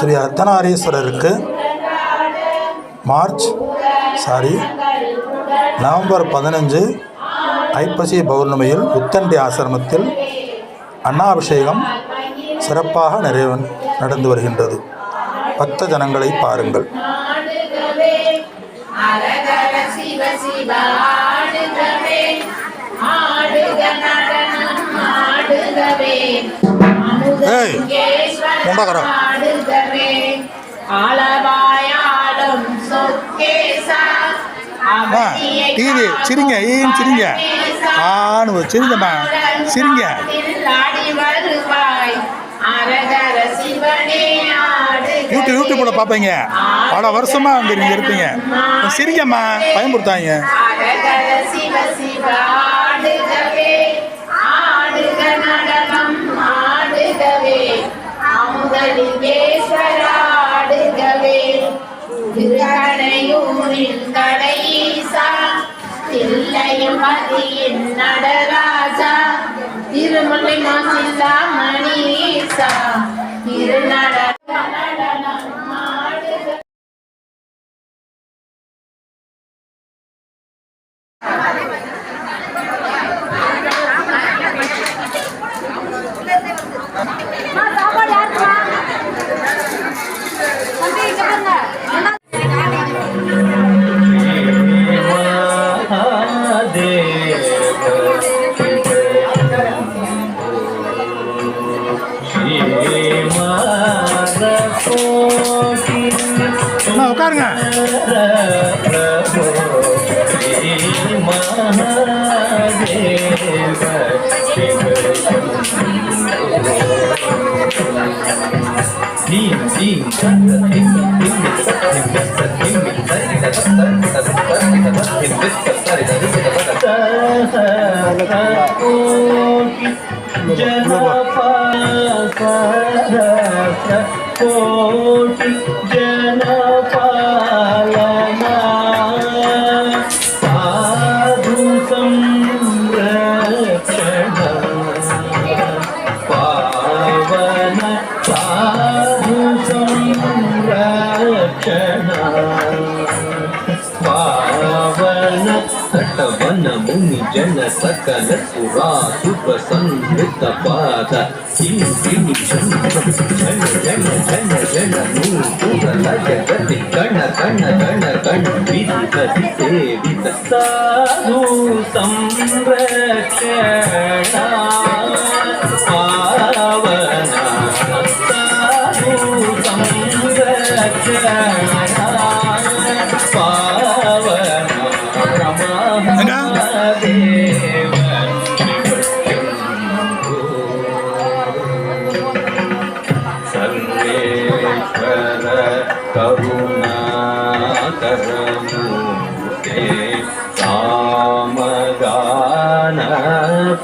ஸ்ரீ அர்த்தநாரீஸ்வரருக்கு March sorry November பதினஞ்சு ஐப்பசி பௌர்ணமியில் உத்தண்டி ஆசிரமத்தில் அன்னாபிஷேகம் சிறப்பாக நிறைவு நடந்து வருகின்றது பக்த ஜனங்களை பாருங்கள் ஏய், முண்டகரம். ஆடுகவே டிவி சிரிங்க ஈன்னு சிரிங்க. ஆனு சிரிங்கம்மா சிரிங்க. ஆடுகவே யூடியூப் யூடியூப்பில் பார்ப்பீங்க பல வருஷமாக அங்கே நீங்கள் இருப்பீங்க. சிரிங்கம்மா பயன்படுத்தாங்க அரகர மதியின் நடராஜா திருமலை மாசில்லா மணியீசா திருநட Oh సాధు సంరక్షణ పావన తటవన ముని జన సకల సురా సుఖ పాద. కింకిణి జన జన జన జన జన నూపుర జగతి కణ కణ కణ కణ విదిత సేవిత సాధు సంరక్షణ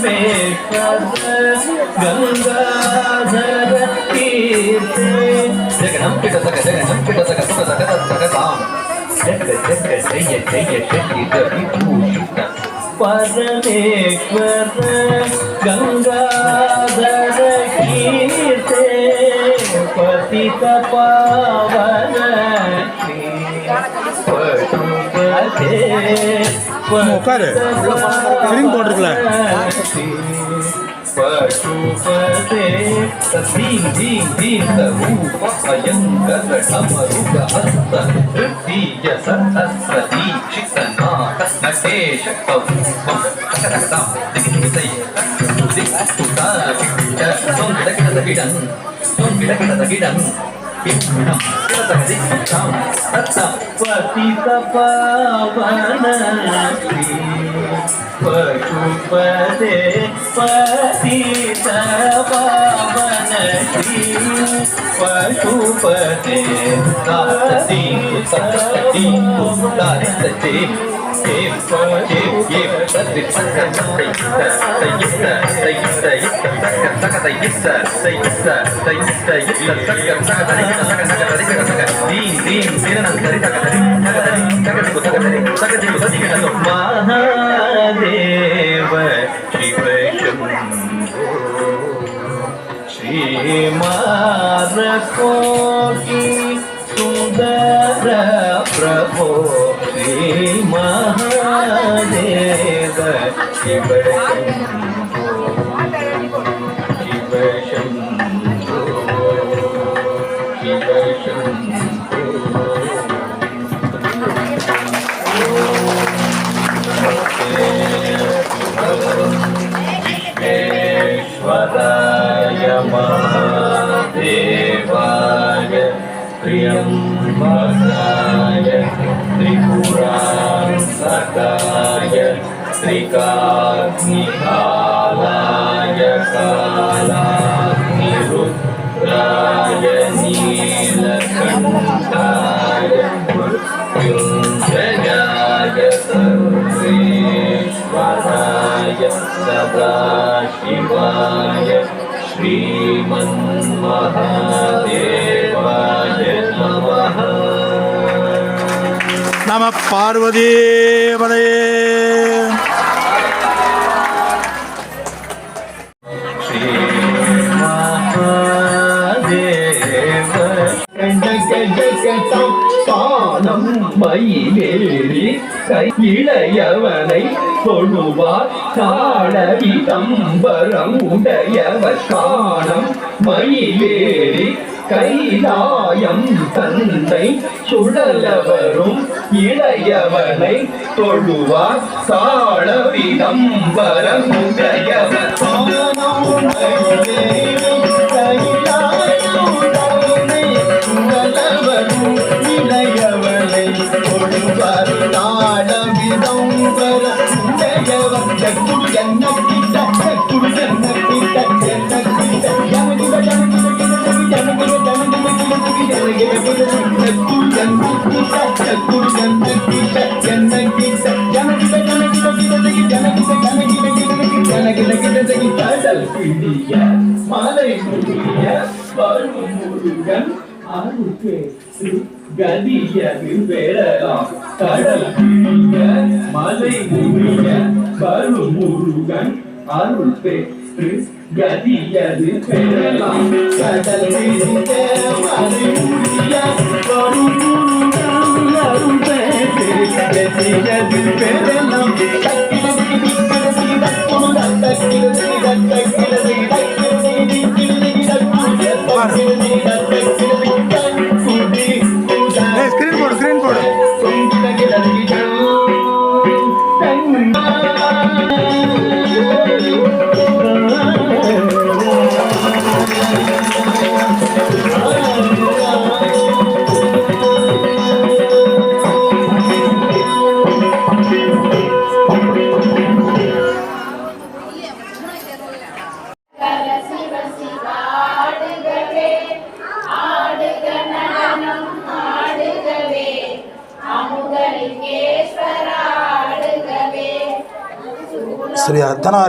मे पद गंगाधर कीर्ते जगनम पिटसक जगनम पिटसक सुटसक तत्सकताम जग जग जय जय शक्ति दविभूषुत परमेश्वर गंगाधर कीर्ते पतित पावन உட்காரு. Film போட்டிருக்கல பசுபதே ಪತಿತ ಪಾವನ ಪಶುಪದೆ ಪತಿತ ಪಾವನ ಪಶುಪದೆ ಕಾಸಿ ಸತಿ ಉತ್ತಾರಿಸತೆ మహాదేవ శివ శ్రీమారకోటి సుందర ప్రభో శ్రీమా प्रियं वसाय सकाय त्रिकाग्निकाय நம பார்வதி பதையே பானம் மயிலேறி கையிளையவனை தொழுவார் காடவி தம்பரம் உடையவர் காணம் மயிலேறி கைலாயம் தந்தை சுழலவரும் இளையவனை தொழுவார். சாழவிடம் வரமுடையவர் உடையவர் பிடிய மலை முடிய வரும் முருகன் அருகே கதியது பெறலாம் கடல் பிடிய மலை முடிய வரும் முருகன் அருள் பெற்று கதியது பெறலாம் கடல் பிடிய மலை முடிய வரும் முருகன் அருள் பெற்று கதியது பெறலாம் ஏய்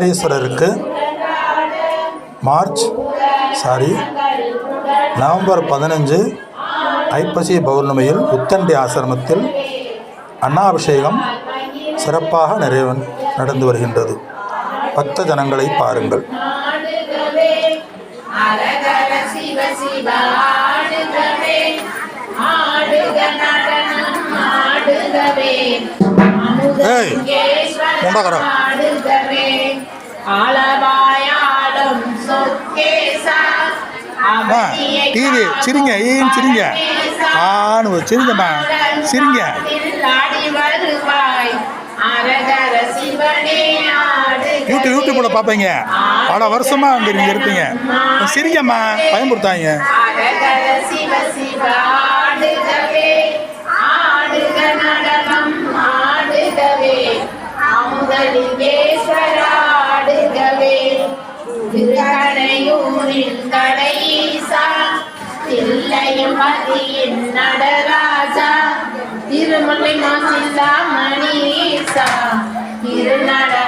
அர்த்தநாரீஸ்வரருக்கு மார்ச் சாரி நவம்பர் பதினஞ்சு ஐப்பசி பௌர்ணமியில் உத்தண்டி ஆசிரமத்தில் அன்னாபிஷேகம் சிறப்பாக நிறைவு நடந்து வருகின்றது. பக்த ஜனங்களை பாருங்கள் ஏய், அமுதலிங்கேஸ்வர டிவி சிரிங்க ஏன் சிரிங்க? ஆனு சிரிங்கம்மா சிரிங்க. யூடியூப் யூடியூப்ல பார்ப்பீங்க. பல வருஷமா அங்க நீங்க இருப்பீங்க. சிரிங்கம்மா பயன்படுத்தாங்க ஆடுக நடனம் ஆடுகவே. தில்லையும் நடராஜா. திருமலை மாசிலா மணிசா திருநட